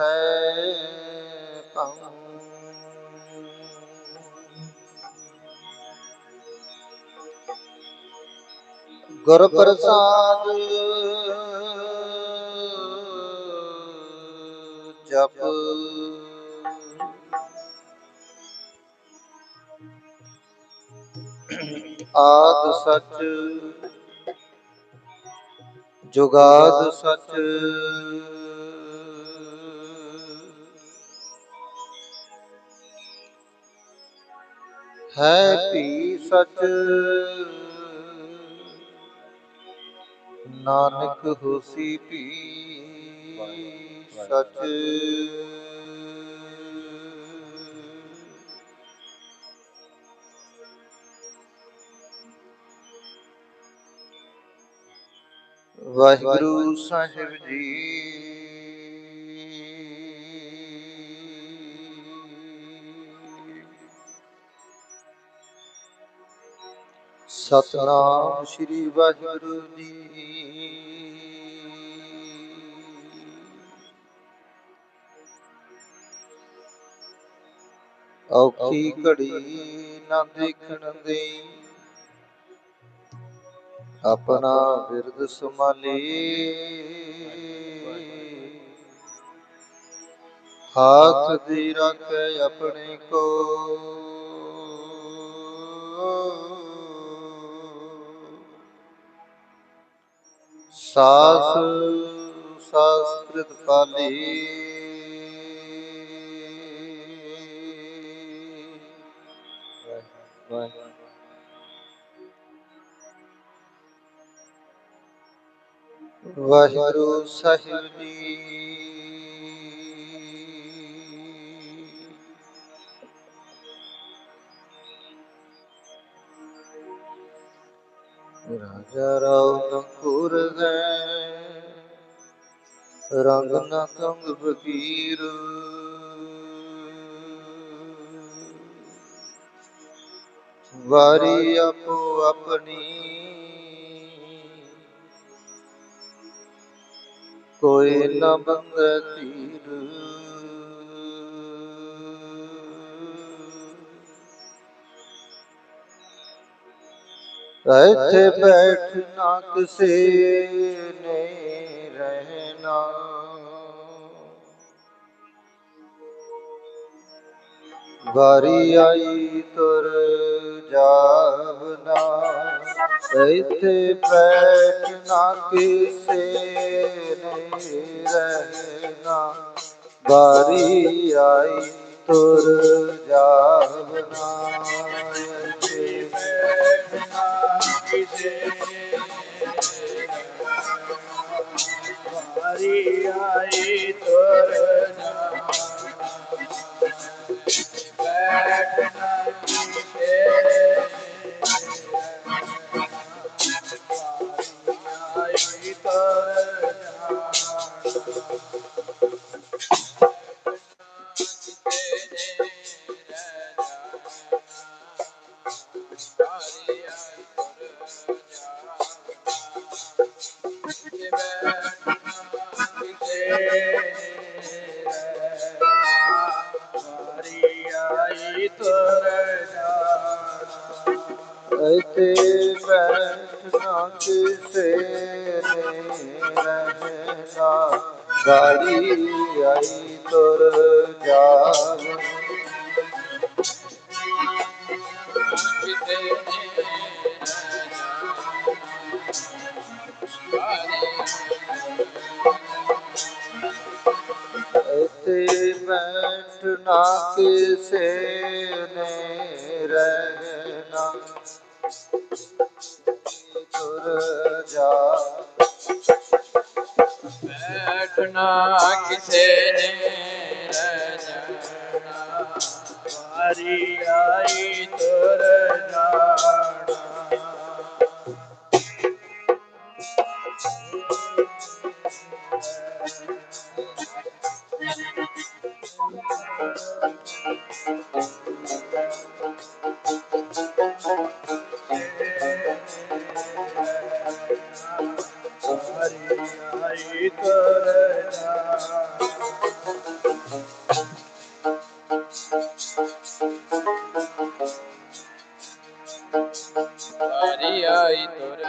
ਸੈ ਪਉ ਗੁਰ ਪ੍ਰਸਾਦ ਜਪ ਆਦ ਸਚ ਜੁਗਾਦ ਸਚ ਹੈ ਭੀ ਸਚ। ਨਾਨਕ ਹੋਸੀ ਭੀ ਸਚ। ਵਾਹਿਗੁਰੂ ਸਾਹਿਬ ਜੀ ਸਤਨਾਮ ਸ੍ਰੀ ਵਾਹਿਗੁਰੂ ਜੀ। ਔਖੀ ਘੜੀ ਨਾ ਦੇਖਣ ਦੇ ਆਪਣਾ ਬਿਰਦ ਸੰਭਾਲੇ। ਹਾਥ ਦੀ ਰੱਖੇ ਆਪਣੇ ਕੋ ਸਾਸ ਸਾਸਕ੍ਰਿਤ ਪਾਲੀ ਵਾਹਿਗੁਰੂ ਸਾਹਿਬ ਜੀ। ਰਾਜਾ ਰਾਉ ਕੰਕੁਰ ਹੈ। ਰੰਗ ਨਾ ਕੰਗ ਫਕੀਰ ਵਾਰੀ ਆਪੋ ਆਪਣੀ। ਕੋਈ ਨਾ ਬੰਦੇ ਤੀਰ ਇੱਥੇ ਬੈਠਣਾ ਕਿਸੇ ਨੇ ਰਹਿਣਾ। ਵਾਰੀ ਆਈ ਤੁਰ ਜਾਵਨਾ ਇੱਥੇ ਬੈਠਣਾ ਕਿਸੇ ਨੇ ਰਹਿਣਾ। ਵਾਰੀ ਆਈ ਤੁਰ ਜਾਵਨਾ ਇੱਥੇ ਬੈਠਣਾ ਕਿਸੇ ਵਾਰੀ ਆਈ ਤੁਰ ਬੈਠਣਾ ਕਿਸੇ ਨੇ ਰਹਿਣਾ ਗਾੜੀ ਆਈ ਤੁਰ ਜਾਵ। ਇੱਥੇ ਬੈਠਣਾ ਕਿਸੇ ਨੇ ਰਹਿਣਾ। ਜਾ। ਬੈਠਣਾ ਕਿਸੇ ਨੇ ਰਹਿ ਵਾਰੀ ਆਈ ਤੁਰ ਜਾਣਾ। Vitória.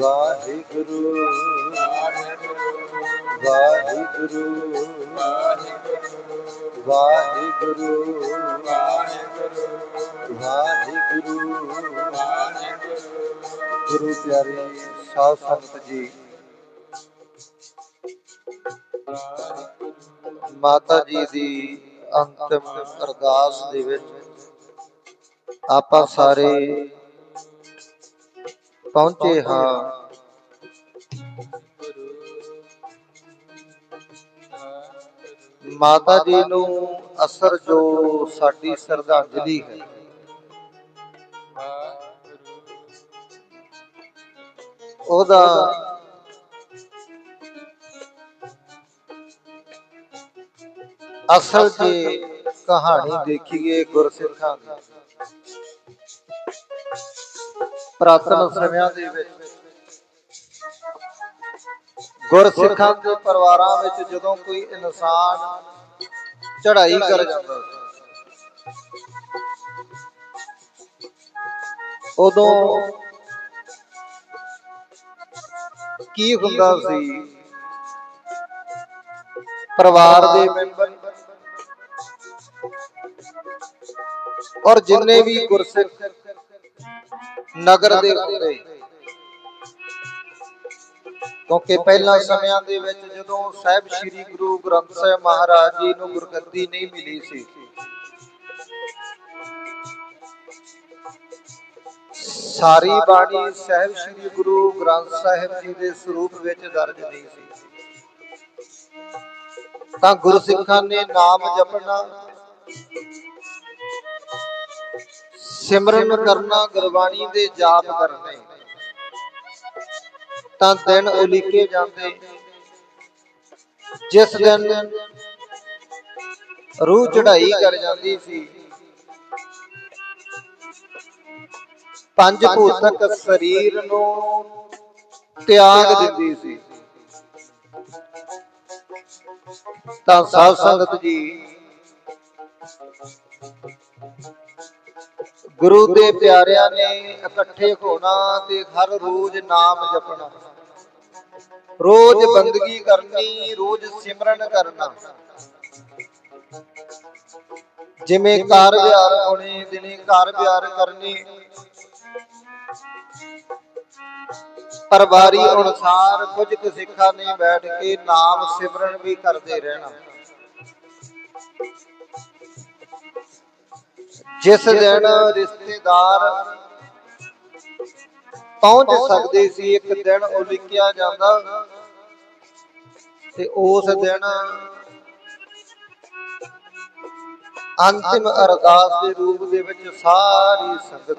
ਵਾਹਿਗੁਰੂ। ਵਾਹਿਗੁਰੂ। ਵਾਹਿਗੁਰੂ। ਵਾਹਿਗੁਰੂ। ਗੁਰੂ ਪਿਆਰੇ ਸਾਧ ਸੰਗਤ ਜੀ। ਮਾਤਾ ਜੀ ਦੀ ਅੰਤਿਮ ਅਰਦਾਸ ਦੇ ਵਿੱਚ ਆਪਾਂ ਸਾਰੇ ਪਹੁੰਚੇ ਹਾਂ। ਮਾਤਾ ਜੀ ਨੂੰ ਅਸਰ ਜੋ ਸਾਡੀ ਸ਼ਰਧਾਂਜਲੀ ਹੈ। ਉਹਦਾ ਅਸਲ ਜੀ ਕਹਾਣੀ ਦੇਖੀਏ ਗੁਰਸਿੱਖਾਂ ਦੀ। ਪ੍ਰਾਤਨ ਸਮਿਆਂ ਦੇ ਵਿੱਚ। ਗੁਰਸਿੱਖਾਂ ਦੇ ਪਰਿਵਾਰਾਂ ਵਿੱਚ ਜਦੋਂ ਕੋਈ ਇਨਸਾਨ ਚੜ੍ਹਾਈ ਕਰ ਜਾਂਦਾ ਉਦੋਂ ਕੀ ਹੁੰਦਾ ਸੀ? ਪਰਿਵਾਰ ਦੇ ਮੈਂਬਰ ਔਰ ਜਿੰਨੇ ਵੀ ਗੁਰਸਿੱਖ ਨਗਰ ਦੇ ਹੁੰਦੇ ਕਿਉਂਕਿ ਪਹਿਲਾਂ ਸਮਿਆਂ ਦੇ ਵਿੱਚ ਜਦੋਂ ਸਾਹਿਬ ਸ੍ਰੀ ਗੁਰੂ ਗ੍ਰੰਥ ਸਾਹਿਬ ਮਹਾਰਾਜ ਜੀ ਨੂੰ ਗੁਰਗੱਦੀ ਨਹੀਂ ਮਿਲੀ ਸੀ, ਸਾਰੀ ਬਾਣੀ ਸਾਹਿਬ ਸ੍ਰੀ ਗੁਰੂ ਗ੍ਰੰਥ ਸਾਹਿਬ ਜੀ ਦੇ ਸਰੂਪ ਵਿੱਚ ਦਰਜ ਨਹੀਂ ਸੀ। ਤਾਂ ਗੁਰਸਿੱਖਾਂ ਨੇ ਨਾਮ ਜਪਣਾ ਸਿਮਰਨ ਕਰਨਾ ਗੁਰਬਾਣੀ ਦੇ ਜਾਪ ਕਰਨੇ। ਤਾਂ ਦਿਨ ਉਲੀਕੇ ਜਾਂਦੇ। ਜਿਸ ਦਿਨ ਰੂਹ ਚੜਾਈ ਕਰ ਜਾਂਦੀ ਸੀ। ਪੰਜ ਭੂਤਕ ਸਰੀਰ ਨੂੰ ਤਿਆਗ ਦਿੰਦੀ ਸੀ। ਤਾਂ ਸਾਧ ਸੰਗਤ ਜੀ ਗੁਰੂ ਦੇ ਪਿਆਰਿਆਂ ਨੇ ਇਕੱਠੇ ਹੋਣਾ ਤੇ ਹਰ ਰੋਜ਼ ਨਾਮ ਜਪਣਾ। ਰੋਜ਼ ਬੰਦਗੀ ਕਰਨੀ, ਰੋਜ਼ ਸਿਮਰਨ ਕਰਨਾ। ਜਿਵੇਂ ਕਾਰ ਵਿਹਾਰ ਹੋਣੇ ਦਿਨੇ ਕਾਰ ਵਿਹਾਰ ਕਰਨੀ। ਪਰਵਾਰੀ ਅਨੁਸਾਰ ਕੁਝ ਕੁ ਸਿੱਖਾਂ ਨੇ ਬੈਠ ਕੇ ਨਾਮ ਸਿਮਰਨ ਵੀ ਕਰਦੇ ਰਹਿਣਾ। ਜਿਸ ਦਿਨ ਰਿਸ਼ਤੇਦਾਰ ਪਹੁੰਚ ਸਕਦੇ ਸੀ ਇੱਕ ਦਿਨ ਉਲੀਕਿਆ ਜਾਂਦਾ ਤੇ ਉਸ ਦਿਨ ਅੰਤਿਮ ਅਰਦਾਸ ਦੇ ਰੂਪ ਦੇ ਵਿੱਚ ਸਾਰੀ ਸੰਗਤ